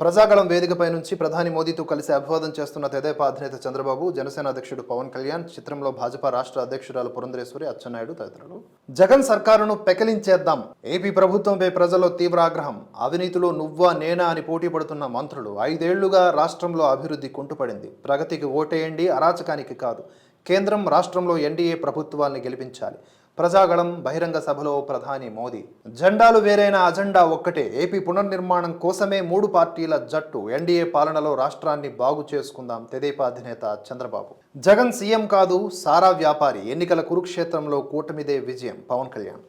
ప్రజాగళం వేదికపై నుంచి ప్రధాని మోదీతో కలిసి అభివాదం చేస్తున్న తెదేపా అధినేత చంద్రబాబు జనసేన అధ్యక్షుడు పవన్ కళ్యాణ్ చిత్రంలో భాజపా రాష్ట్ర అధ్యక్షురాలు పురంధరేశ్వరి అచ్చెన్నాయుడు తదితరులు. జగన్ సర్కారును పెకలించేద్దాం. ఏపీ ప్రభుత్వంపై ప్రజల్లో తీవ్ర ఆగ్రహం. అవినీతిలో నువ్వా నేనా అని పోటీ పడుతున్న మంత్రులు ఐదేళ్ళుగా రాష్ట్రంలో అభివృద్ధి కుంటుపడింది. ప్రగతికి ఓటేయండి అరాచకానికి కాదు. కేంద్రం రాష్ట్రంలో ఎన్డీఏ ప్రభుత్వాన్ని గెలిపించాలి. ప్రజాగళం బహిరంగ సభలో ప్రధాని మోదీ. జెండాలు వేరైన అజెండా ఒక్కటే. ఏపీ పునర్నిర్మాణం కోసమే మూడు పార్టీల జట్టు. ఎన్డీఏ పాలనలో రాష్ట్రాన్ని బాగు చేసుకుందాం. తెదేపా అధినేత చంద్రబాబు. జగన్ సీఎం కాదు సారా వ్యాపారి. ఎన్నికల కురుక్షేత్రంలో కూటమిదే విజయం. పవన్ కళ్యాణ్.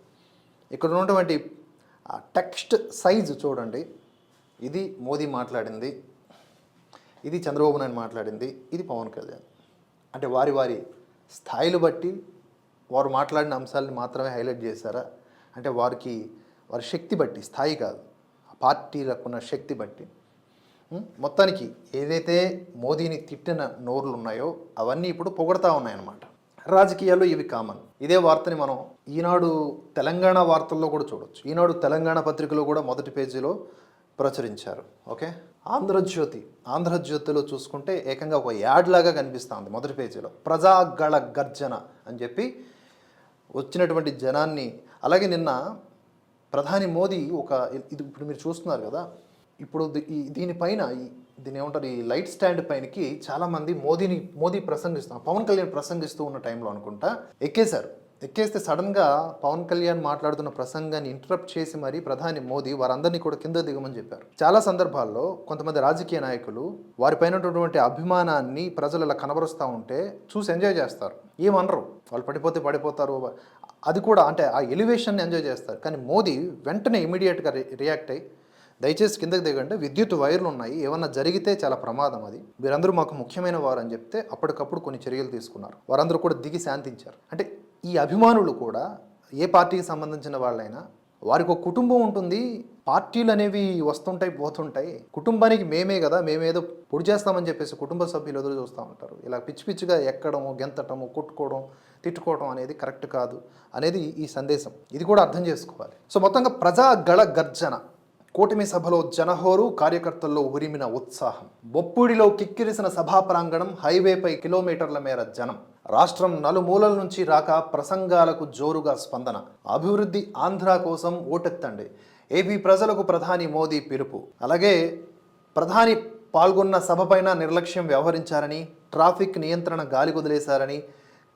ఇక్కడ ఉన్నటువంటి టెక్స్ట్ సైజు చూడండి. ఇది మోదీ మాట్లాడింది. ఇది చంద్రబాబు నాయుడు మాట్లాడింది. ఇది పవన్ కళ్యాణ్. అంటే వారి వారి స్థాయిలు బట్టి వారు మాట్లాడిన అంశాలను మాత్రమే హైలైట్ చేశారా? అంటే వారికి వారి శక్తి బట్టి స్థాయి కాదు. పార్టీలకున్న పార్టీలకు ఉన్న శక్తి బట్టి. మొత్తానికి ఏదైతే మోదీని తిట్టిన నోర్లు ఉన్నాయో అవన్నీ ఇప్పుడు పొగడతా ఉన్నాయన్నమాట. రాజకీయాల్లో ఇవి కామన్. ఇదే వార్తని మనం ఈనాడు తెలంగాణ వార్తల్లో కూడా చూడొచ్చు. ఈనాడు తెలంగాణ పత్రికలో కూడా మొదటి పేజీలో ప్రచురించారు. ఓకే? ఆంధ్రజ్యోతి ఆంధ్రజ్యోతిలో చూసుకుంటే ఏకంగా ఒక యాడ్ లాగా కనిపిస్తుంది మొదటి పేజీలో. ప్రజాగళ గర్జన అని చెప్పి వచ్చినటువంటి జనాన్ని అలాగే నిన్న ప్రధాని మోదీ ఒక ఇది ఇప్పుడు మీరు చూస్తున్నారు కదా ఇప్పుడు దీనిపైన దీని ఏమంటారు ఈ లైట్ స్టాండ్ పైనకి చాలామంది మోదీని మోదీ ప్రసంగిస్తున్నారు పవన్ కళ్యాణ్ ప్రసంగిస్తూ ఉన్న టైంలో అనుకుంటా ఎక్కేశారు. ఎక్కేస్తే సడన్గా పవన్ కళ్యాణ్ మాట్లాడుతున్న ప్రసంగాన్ని ఇంటరప్ట్ చేసి మరీ ప్రధాని మోదీ వారందరినీ కూడా కింద దిగమని చెప్పారు. చాలా సందర్భాల్లో కొంతమంది రాజకీయ నాయకులు వారిపైన ఉన్నటువంటి అభిమానాన్ని ప్రజలు ఇలా కనబరుస్తూ ఉంటే చూసి ఎంజాయ్ చేస్తారు. ఏమనరు? వాళ్ళు పడిపోతే పడిపోతారు. అది కూడా అంటే ఆ ఎలివేషన్ని ఎంజాయ్ చేస్తారు. కానీ మోదీ వెంటనే ఇమీడియట్గా రియాక్ట్ అయ్యి దయచేసి కిందకి దిగండి. విద్యుత్ వైర్లు ఉన్నాయి. ఏమన్నా జరిగితే చాలా ప్రమాదం అది. మీరందరూ మాకు ముఖ్యమైన వారు అని చెప్తే అప్పటికప్పుడు కొన్ని చర్యలు తీసుకున్నారు. వారందరూ కూడా దిగి శాంతించారు. అంటే ఈ అభిమానులు కూడా ఏ పార్టీకి సంబంధించిన వాళ్ళైనా వారికి ఒక కుటుంబం ఉంటుంది పార్టీలు అనేవి వస్తుంటాయి పోతుంటాయి. కుటుంబానికి మేమే కదా మేమేదో పొడి చేస్తామని చెప్పేసి కుటుంబ సభ్యులు ఎదురు చూస్తూ ఉంటారు. ఇలా పిచ్చి పిచ్చిగా ఎక్కడము గెంతటము కొట్టుకోవడం తిట్టుకోవడం అనేది కరెక్ట్ కాదు అనేది ఈ సందేశం. ఇది కూడా అర్థం చేసుకోవాలి. సో మొత్తంగా ప్రజా గళ గర్జన కూటమి సభలో జనహోరు కార్యకర్తల్లో ఉరిమిన ఉత్సాహం బొప్పుడిలో కిక్కిరిసిన సభా ప్రాంగణం హైవేపై కిలోమీటర్ల మేర జనం రాష్ట్రం నలుమూలల నుంచి రాక ప్రసంగాలకు జోరుగా స్పందన. అభివృద్ధి ఆంధ్ర కోసం ఓటెత్తండి. ఏపీ ప్రజలకు ప్రధాని మోదీ పిలుపు. అలాగే ప్రధాని పాల్గొన్న సభపైన నిర్లక్ష్యం వ్యవహరించారని ట్రాఫిక్ నియంత్రణ గాలి వదిలేశారని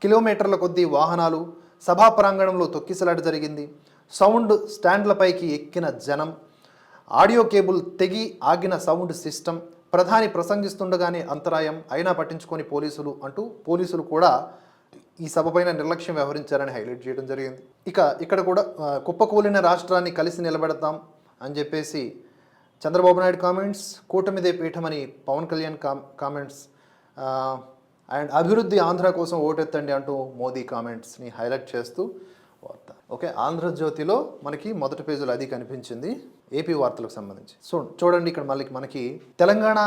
కిలోమీటర్ల కొద్దీ వాహనాలు సభా ప్రాంగణంలో తొక్కిసలాట జరిగింది. సౌండ్ స్టాండ్లపైకి ఎక్కిన జనం ఆడియో కేబుల్ తెగి ఆగిన సౌండ్ సిస్టమ్ ప్రధాని ప్రసంగిస్తుండగానే అంతరాయం అయినా పట్టించుకొని పోలీసులు అంటూ పోలీసులు కూడా ఈ సభపైన నిర్లక్ష్యం వ్యవహరించారని హైలైట్ చేయడం జరిగింది. ఇక ఇక్కడ కూడా కుప్పకూలిన రాష్ట్రాన్ని కలిసి నిలబెడతాం అని చెప్పేసి చంద్రబాబు నాయుడు కామెంట్స్ కూటమిదే పీఠమని పవన్ కళ్యాణ్ కా కామెంట్స్ అండ్ అభివృద్ధి ఆంధ్ర కోసం ఓటెత్తండి అంటూ మోదీ కామెంట్స్ని హైలైట్ చేస్తూ వార్త. ఓకే ఆంధ్రజ్యోతిలో మనకి మొదటి పేజీలో అది కనిపించింది ఏపీ వార్తలకు సంబంధించి. సో చూడండి ఇక్కడ మళ్ళీ మనకి తెలంగాణ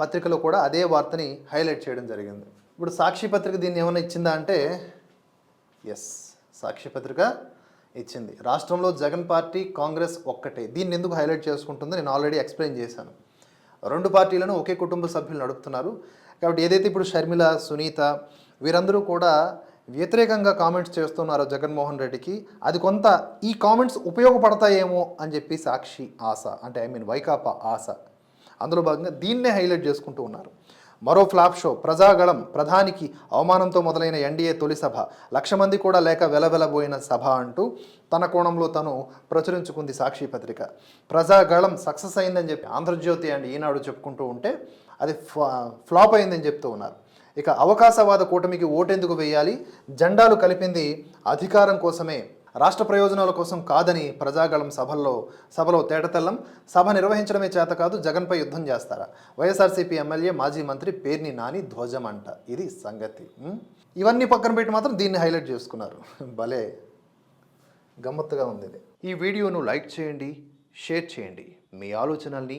పత్రికలో కూడా అదే వార్తని హైలైట్ చేయడం జరిగింది. ఇప్పుడు సాక్షి పత్రిక దీన్ని ఏమైనా ఇచ్చిందా అంటే ఎస్ సాక్షి పత్రిక ఇచ్చింది. రాష్ట్రంలో జగన్ పార్టీ కాంగ్రెస్ ఒక్కటే. దీన్ని ఎందుకు హైలైట్ చేసుకుంటుందో? నేను ఆల్రెడీ ఎక్స్ప్లెయిన్ చేశాను. రెండు పార్టీలను ఒకే కుటుంబ సభ్యులు నడుపుతున్నారు. కాబట్టి ఏదైతే ఇప్పుడు షర్మిల సునీత వీరందరూ కూడా వ్యతిరేకంగా కామెంట్స్ చేస్తున్నారు జగన్మోహన్ రెడ్డికి. అది కొంత ఈ కామెంట్స్ ఉపయోగపడతాయేమో అని చెప్పి సాక్షి ఆశ అంటే ఐ మీన్ వైకాపా ఆశ. అందులో భాగంగా దీన్నే హైలైట్ చేసుకుంటూ ఉన్నారు. మరో ఫ్లాప్ షో ప్రజాగళం ప్రధానికి అవమానంతో మొదలైన ఎన్డీఏ తొలి సభ లక్ష మంది కూడా లేక వెలవెలబోయిన సభ అంటూ తన కోణంలో తను ప్రచురించుకుంది సాక్షి పత్రిక. ప్రజాగళం సక్సెస్ అయిందని చెప్పి ఆంధ్రజ్యోతి అండ్ ఈనాడు చెప్పుకుంటూ ఉంటే అది ఫ్లా- ఫ్లాప్ అయిందని చెప్తూ ఉన్నారు. ఇక అవకాశవాద కూటమికి ఓటెందుకు వేయాలి? జెండాలు కలిపింది అధికారం కోసమే రాష్ట్ర ప్రయోజనాల కోసం కాదని ప్రజాగళం సభల్లో సభలో తేటతెల్లం. సభ నిర్వహించడమే చేత కాదు జగన్పై యుద్ధం చేస్తారా? వైఎస్ఆర్సీపీ ఎమ్మెల్యే మాజీ మంత్రి పేర్ని నాని ధ్వజం అంట ఇది సంగతి. ఇవన్నీ పక్కన పెట్టి మాత్రం దీన్ని హైలైట్ చేసుకున్నారు. భలే. గమ్మత్తుగా ఉంది ఇది. ఈ వీడియోను లైక్ చేయండి షేర్ చేయండి. మీ ఆలోచనల్ని